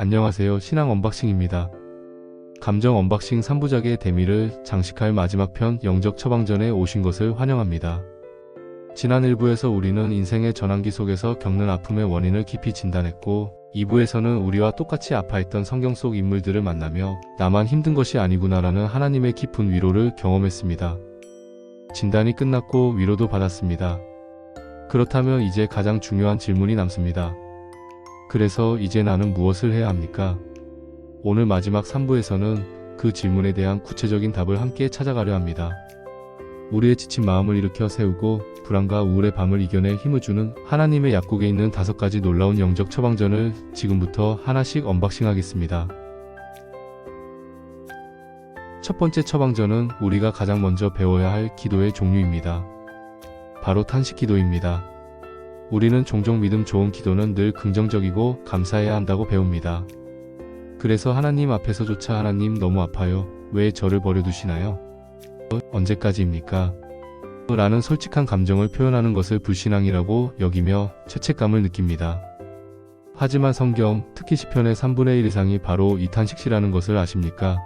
안녕하세요. 신앙 언박싱입니다. 감정 언박싱 3부작의 대미를 장식할 마지막 편 영적 처방전에 오신 것을 환영합니다. 지난 1부에서 우리는 인생의 전환기 속에서 겪는 아픔의 원인을 깊이 진단했고 2부에서는 우리와 똑같이 아파했던 성경 속 인물들을 만나며 나만 힘든 것이 아니구나라는 하나님의 깊은 위로를 경험했습니다. 진단이 끝났고 위로도 받았습니다. 그렇다면 이제 가장 중요한 질문이 남습니다. 그래서 이제 나는 무엇을 해야 합니까? 오늘 마지막 3부에서는 그 질문에 대한 구체적인 답을 함께 찾아가려 합니다. 우리의 지친 마음을 일으켜 세우고 불안과 우울의 밤을 이겨낼 힘을 주는 하나님의 약국에 있는 다섯 가지 놀라운 영적 처방전을 지금부터 하나씩 언박싱하겠습니다. 첫 번째 처방전은 우리가 가장 먼저 배워야 할 기도의 종류입니다. 바로 탄식 기도입니다. 우리는 종종 믿음 좋은 기도는 늘 긍정적이고 감사해야 한다고 배웁니다. 그래서 하나님 앞에서조차 하나님 너무 아파요. 왜 저를 버려두시나요? 언제까지입니까? 라는 솔직한 감정을 표현하는 것을 불신앙이라고 여기며 죄책감을 느낍니다. 하지만 성경, 특히 시편의 3분의 1 이상이 바로 이 탄식시라는 것을 아십니까?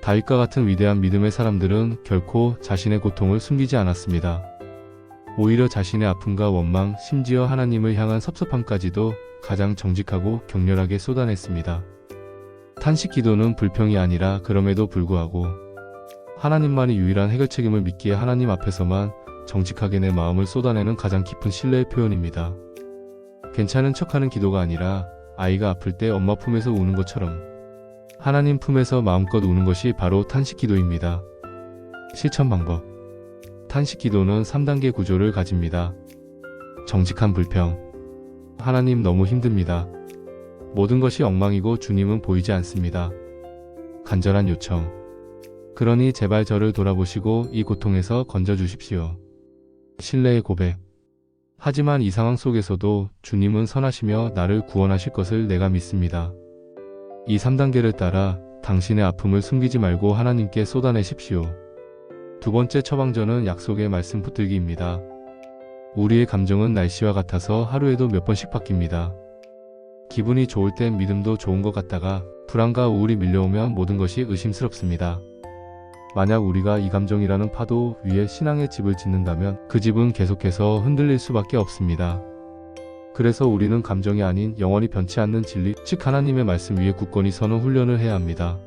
다윗과 같은 위대한 믿음의 사람들은 결코 자신의 고통을 숨기지 않았습니다. 오히려 자신의 아픔과 원망, 심지어 하나님을 향한 섭섭함까지도 가장 정직하고 격렬하게 쏟아냈습니다. 탄식 기도는 불평이 아니라 그럼에도 불구하고 하나님만이 유일한 해결 책임을 믿기에 하나님 앞에서만 정직하게 내 마음을 쏟아내는 가장 깊은 신뢰의 표현입니다. 괜찮은 척하는 기도가 아니라 아이가 아플 때 엄마 품에서 우는 것처럼 하나님 품에서 마음껏 우는 것이 바로 탄식 기도입니다. 실천 방법 탄식 기도는 3단계 구조를 가집니다. 정직한 불평 하나님 너무 힘듭니다. 모든 것이 엉망이고 주님은 보이지 않습니다. 간절한 요청 그러니 제발 저를 돌아보시고 이 고통에서 건져주십시오. 신뢰의 고백. 하지만 이 상황 속에서도 주님은 선하시며 나를 구원하실 것을 내가 믿습니다. 이 3단계를 따라 당신의 아픔을 숨기지 말고 하나님께 쏟아내십시오. 두 번째 처방전은 약속의 말씀 붙들기입니다. 우리의 감정은 날씨와 같아서 하루에도 몇 번씩 바뀝니다. 기분이 좋을 땐 믿음도 좋은 것 같다가 불안과 우울이 밀려오면 모든 것이 의심스럽습니다. 만약 우리가 이 감정이라는 파도 위에 신앙의 집을 짓는다면 그 집은 계속해서 흔들릴 수밖에 없습니다. 그래서 우리는 감정이 아닌 영원히 변치 않는 진리, 즉 하나님의 말씀 위에 굳건히 서는 훈련을 해야 합니다.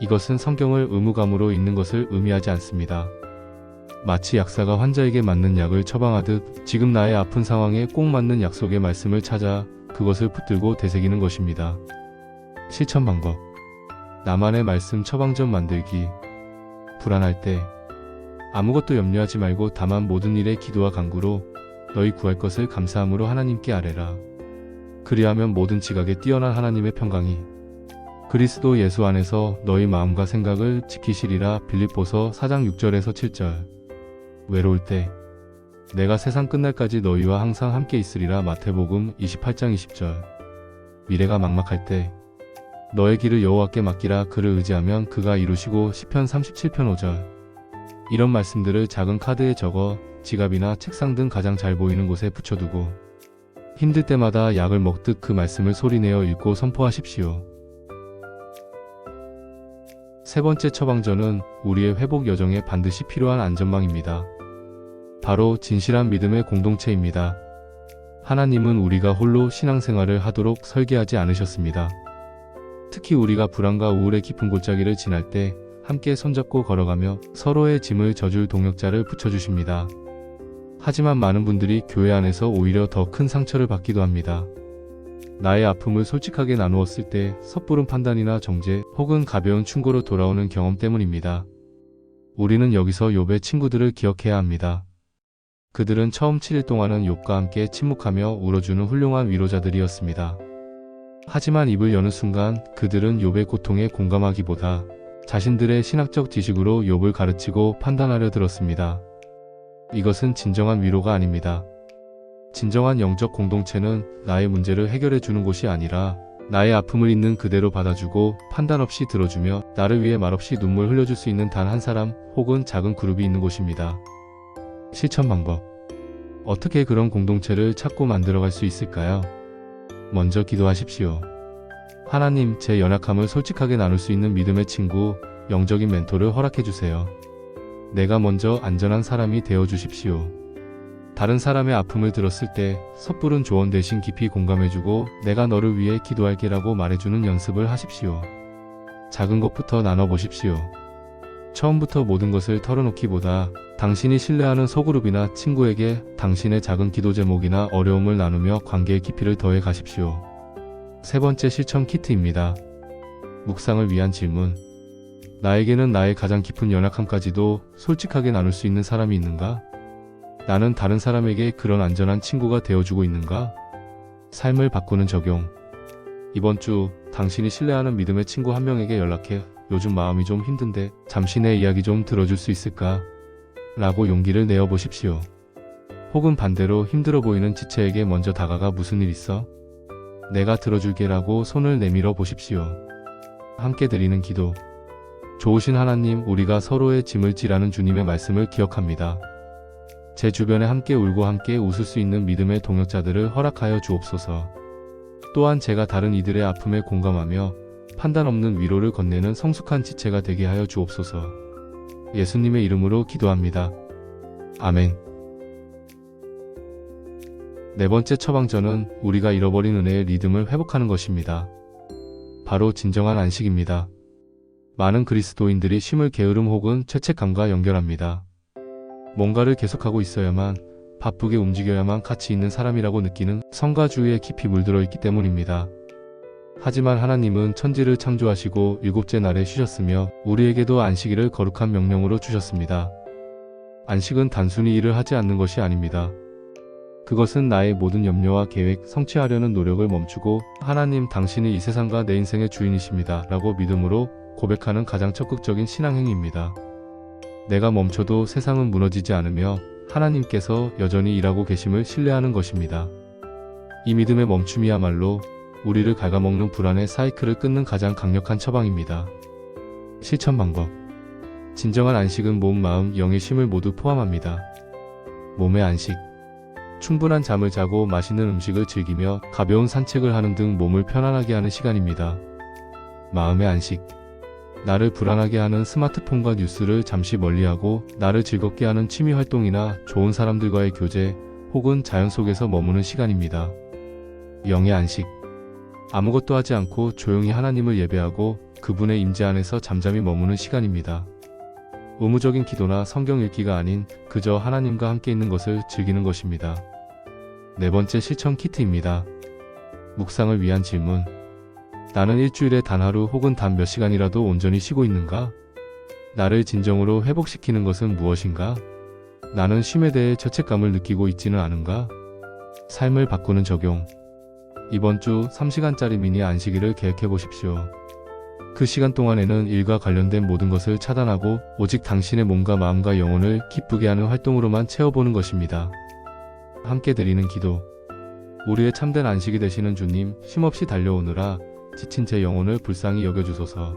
이것은 성경을 의무감으로 읽는 것을 의미하지 않습니다. 마치 약사가 환자에게 맞는 약을 처방하듯 지금 나의 아픈 상황에 꼭 맞는 약속의 말씀을 찾아 그것을 붙들고 되새기는 것입니다. 실천 방법 나만의 말씀 처방전 만들기 불안할 때 아무것도 염려하지 말고 다만 모든 일에 기도와 간구로 너희 구할 것을 감사함으로 하나님께 아뢰라. 그리하면 모든 지각에 뛰어난 하나님의 평강이 그리스도 예수 안에서 너희 마음과 생각을 지키시리라 빌립보서 4장 6절에서 7절. 외로울 때 내가 세상 끝날까지 너희와 항상 함께 있으리라 마태복음 28장 20절. 미래가 막막할 때 너의 길을 여호와께 맡기라 그를 의지하면 그가 이루시고 시편 37편 5절. 이런 말씀들을 작은 카드에 적어 지갑이나 책상 등 가장 잘 보이는 곳에 붙여두고 힘들 때마다 약을 먹듯 그 말씀을 소리내어 읽고 선포하십시오. 세 번째 처방전은 우리의 회복 여정에 반드시 필요한 안전망입니다. 바로 진실한 믿음의 공동체입니다. 하나님은 우리가 홀로 신앙생활을 하도록 설계하지 않으셨습니다. 특히 우리가 불안과 우울의 깊은 골짜기를 지날 때 함께 손잡고 걸어가며 서로의 짐을 져줄 동역자를 붙여주십니다. 하지만 많은 분들이 교회 안에서 오히려 더 큰 상처를 받기도 합니다. 나의 아픔을 솔직하게 나누었을 때 섣부른 판단이나 정죄 혹은 가벼운 충고로 돌아오는 경험 때문입니다. 우리는 여기서 욥의 친구들을 기억해야 합니다. 그들은 처음 7일 동안은 욥과 함께 침묵하며 울어주는 훌륭한 위로자들이었습니다. 하지만 입을 여는 순간 그들은 욥의 고통에 공감하기보다 자신들의 신학적 지식으로 욥을 가르치고 판단하려 들었습니다. 이것은 진정한 위로가 아닙니다. 진정한 영적 공동체는 나의 문제를 해결해 주는 곳이 아니라 나의 아픔을 있는 그대로 받아주고 판단 없이 들어주며 나를 위해 말없이 눈물 흘려줄 수 있는 단 한 사람 혹은 작은 그룹이 있는 곳입니다. 실천 방법. 어떻게 그런 공동체를 찾고 만들어갈 수 있을까요? 먼저 기도하십시오. 하나님, 제 연약함을 솔직하게 나눌 수 있는 믿음의 친구, 영적인 멘토를 허락해 주세요. 내가 먼저 안전한 사람이 되어 주십시오. 다른 사람의 아픔을 들었을 때 섣부른 조언 대신 깊이 공감해주고 내가 너를 위해 기도할게 라고 말해주는 연습을 하십시오. 작은 것부터 나눠보십시오. 처음부터 모든 것을 털어놓기보다 당신이 신뢰하는 소그룹이나 친구에게 당신의 작은 기도 제목이나 어려움을 나누며 관계의 깊이를 더해 가십시오. 세 번째 실천 키트입니다. 묵상을 위한 질문. 나에게는 나의 가장 깊은 연약함까지도 솔직하게 나눌 수 있는 사람이 있는가? 나는 다른 사람에게 그런 안전한 친구가 되어주고 있는가? 삶을 바꾸는 적용. 이번 주 당신이 신뢰하는 믿음의 친구 한 명에게 연락해 요즘 마음이 좀 힘든데 잠시 내 이야기 좀 들어줄 수 있을까? 라고 용기를 내어 보십시오. 혹은 반대로 힘들어 보이는 지체에게 먼저 다가가 무슨 일 있어? 내가 들어줄게라고 손을 내밀어 보십시오. 함께 드리는 기도. 좋으신 하나님, 우리가 서로의 짐을 지라는 주님의 말씀을 기억합니다. 제 주변에 함께 울고 함께 웃을 수 있는 믿음의 동역자들을 허락하여 주옵소서. 또한 제가 다른 이들의 아픔에 공감하며 판단 없는 위로를 건네는 성숙한 지체가 되게 하여 주옵소서. 예수님의 이름으로 기도합니다. 아멘. 네 번째 처방전은 우리가 잃어버린 은혜의 리듬을 회복하는 것입니다. 바로 진정한 안식입니다. 많은 그리스도인들이 쉼을 게으름 혹은 죄책감과 연결합니다. 뭔가를 계속하고 있어야만 바쁘게 움직여야만 가치 있는 사람이라고 느끼는 성가주의에 깊이 물들어 있기 때문입니다. 하지만 하나님은 천지를 창조하시고 일곱째 날에 쉬셨으며 우리에게도 안식일을 거룩한 명령으로 주셨습니다. 안식은 단순히 일을 하지 않는 것이 아닙니다. 그것은 나의 모든 염려와 계획, 성취하려는 노력을 멈추고 하나님 당신이 이 세상과 내 인생의 주인이십니다. 라고 믿음으로 고백하는 가장 적극적인 신앙행위입니다. 내가 멈춰도 세상은 무너지지 않으며 하나님께서 여전히 일하고 계심을 신뢰하는 것입니다. 이 믿음의 멈춤이야말로 우리를 갉아먹는 불안의 사이클을 끊는 가장 강력한 처방입니다. 실천 방법. 진정한 안식은 몸, 마음, 영의 쉼을 모두 포함합니다. 몸의 안식. 충분한 잠을 자고 맛있는 음식을 즐기며 가벼운 산책을 하는 등 몸을 편안하게 하는 시간입니다. 마음의 안식. 나를 불안하게 하는 스마트폰과 뉴스를 잠시 멀리하고 나를 즐겁게 하는 취미 활동이나 좋은 사람들과의 교제 혹은 자연 속에서 머무는 시간입니다. 영의 안식. 아무것도 하지 않고 조용히 하나님을 예배하고 그분의 임재 안에서 잠잠히 머무는 시간입니다. 의무적인 기도나 성경 읽기가 아닌 그저 하나님과 함께 있는 것을 즐기는 것입니다. 네 번째 실천 키트입니다. 묵상을 위한 질문. 나는 일주일에 단 하루 혹은 단 몇 시간이라도 온전히 쉬고 있는가? 나를 진정으로 회복시키는 것은 무엇인가? 나는 쉼에 대해 죄책감을 느끼고 있지는 않은가? 삶을 바꾸는 적용. 이번 주 3시간짜리 미니 안식일을 계획해 보십시오. 그 시간 동안에는 일과 관련된 모든 것을 차단하고 오직 당신의 몸과 마음과 영혼을 기쁘게 하는 활동으로만 채워보는 것입니다. 함께 드리는 기도. 우리의 참된 안식이 되시는 주님, 쉼없이 달려오느라 지친 제 영혼을 불쌍히 여겨주소서.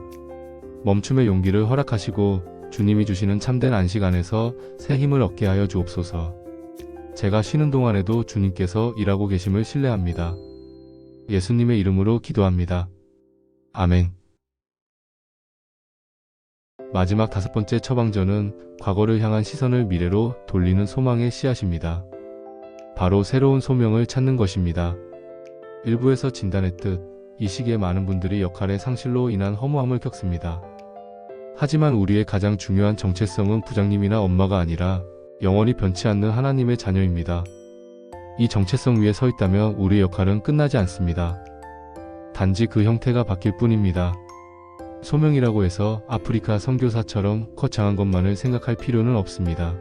멈춤의 용기를 허락하시고 주님이 주시는 참된 안식 안에서 새 힘을 얻게 하여 주옵소서. 제가 쉬는 동안에도 주님께서 일하고 계심을 신뢰합니다. 예수님의 이름으로 기도합니다. 아멘. 마지막 다섯 번째 처방전은 과거를 향한 시선을 미래로 돌리는 소망의 씨앗입니다. 바로 새로운 소명을 찾는 것입니다. 일부에서 진단했듯 이 시기에 많은 분들이 역할의 상실로 인한 허무함을 겪습니다. 하지만 우리의 가장 중요한 정체성은 부장님이나 엄마가 아니라 영원히 변치 않는 하나님의 자녀입니다. 이 정체성 위에 서 있다면 우리의 역할은 끝나지 않습니다. 단지 그 형태가 바뀔 뿐입니다. 소명이라고 해서 아프리카 선교사처럼 거창한 것만을 생각할 필요는 없습니다.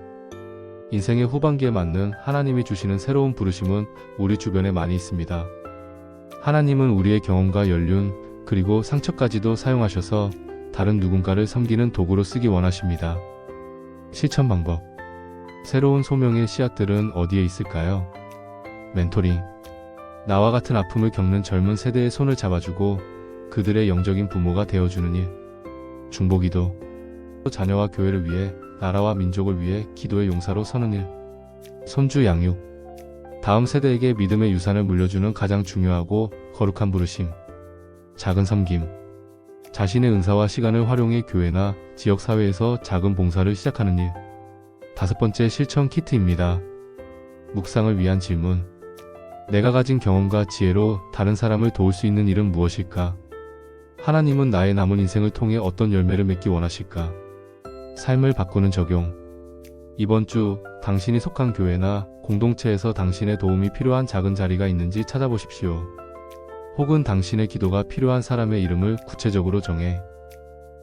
인생의 후반기에 맞는 하나님이 주시는 새로운 부르심은 우리 주변에 많이 있습니다. 하나님은 우리의 경험과 연륜, 그리고 상처까지도 사용하셔서 다른 누군가를 섬기는 도구로 쓰기 원하십니다. 실천 방법. 새로운 소명의 씨앗들은 어디에 있을까요? 멘토링. 나와 같은 아픔을 겪는 젊은 세대의 손을 잡아주고 그들의 영적인 부모가 되어주는 일. 중보기도. 자녀와 교회를 위해 나라와 민족을 위해 기도의 용사로 서는 일. 손주 양육. 다음 세대에게 믿음의 유산을 물려주는 가장 중요하고 거룩한 부르심. 작은 섬김. 자신의 은사와 시간을 활용해 교회나 지역사회에서 작은 봉사를 시작하는 일. 다섯 번째 실천 키트입니다. 묵상을 위한 질문. 내가 가진 경험과 지혜로 다른 사람을 도울 수 있는 일은 무엇일까? 하나님은 나의 남은 인생을 통해 어떤 열매를 맺기 원하실까? 삶을 바꾸는 적용. 이번 주 당신이 속한 교회나 공동체에서 당신의 도움이 필요한 작은 자리가 있는지 찾아보십시오. 혹은 당신의 기도가 필요한 사람의 이름을 구체적으로 정해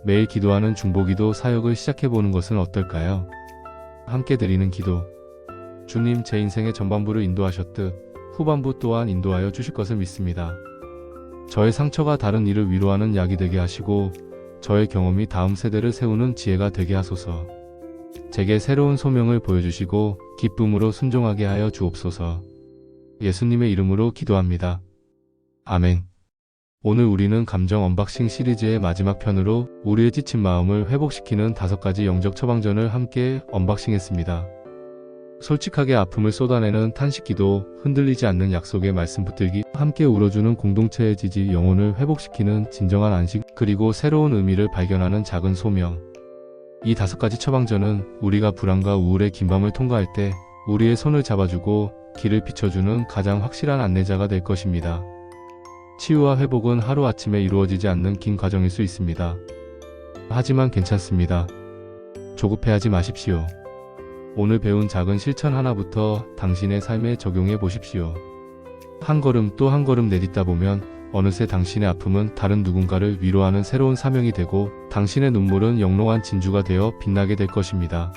매일 기도하는 중보기도 사역을 시작해보는 것은 어떨까요? 함께 드리는 기도. 주님 제 인생의 전반부를 인도하셨듯 후반부 또한 인도하여 주실 것을 믿습니다. 저의 상처가 다른 이를 위로하는 약이 되게 하시고 저의 경험이 다음 세대를 세우는 지혜가 되게 하소서. 제게 새로운 소명을 보여주시고 기쁨으로 순종하게 하여 주옵소서. 예수님의 이름으로 기도합니다. 아멘. 오늘 우리는 감정 언박싱 시리즈의 마지막 편으로 우리의 지친 마음을 회복시키는 다섯 가지 영적 처방전을 함께 언박싱했습니다. 솔직하게 아픔을 쏟아내는 탄식기도, 흔들리지 않는 약속의 말씀 붙들기, 함께 울어주는 공동체의 지지, 영혼을 회복시키는 진정한 안식, 그리고 새로운 의미를 발견하는 작은 소명. 이 다섯 가지 처방전은 우리가 불안과 우울의 긴 밤을 통과할 때 우리의 손을 잡아주고 길을 비춰주는 가장 확실한 안내자가 될 것입니다. 치유와 회복은 하루아침에 이루어지지 않는 긴 과정일 수 있습니다. 하지만 괜찮습니다. 조급해하지 마십시오. 오늘 배운 작은 실천 하나부터 당신의 삶에 적용해 보십시오. 한 걸음 또 한 걸음 내딛다 보면 어느새 당신의 아픔은 다른 누군가를 위로하는 새로운 사명이 되고 당신의 눈물은 영롱한 진주가 되어 빛나게 될 것입니다.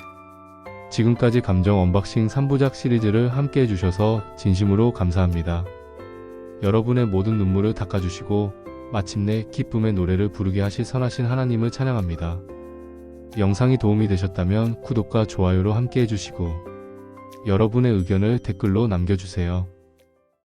지금까지 감정 언박싱 3부작 시리즈를 함께 해주셔서 진심으로 감사합니다. 여러분의 모든 눈물을 닦아주시고 마침내 기쁨의 노래를 부르게 하실 선하신 하나님을 찬양합니다. 영상이 도움이 되셨다면 구독과 좋아요로 함께 해주시고 여러분의 의견을 댓글로 남겨주세요.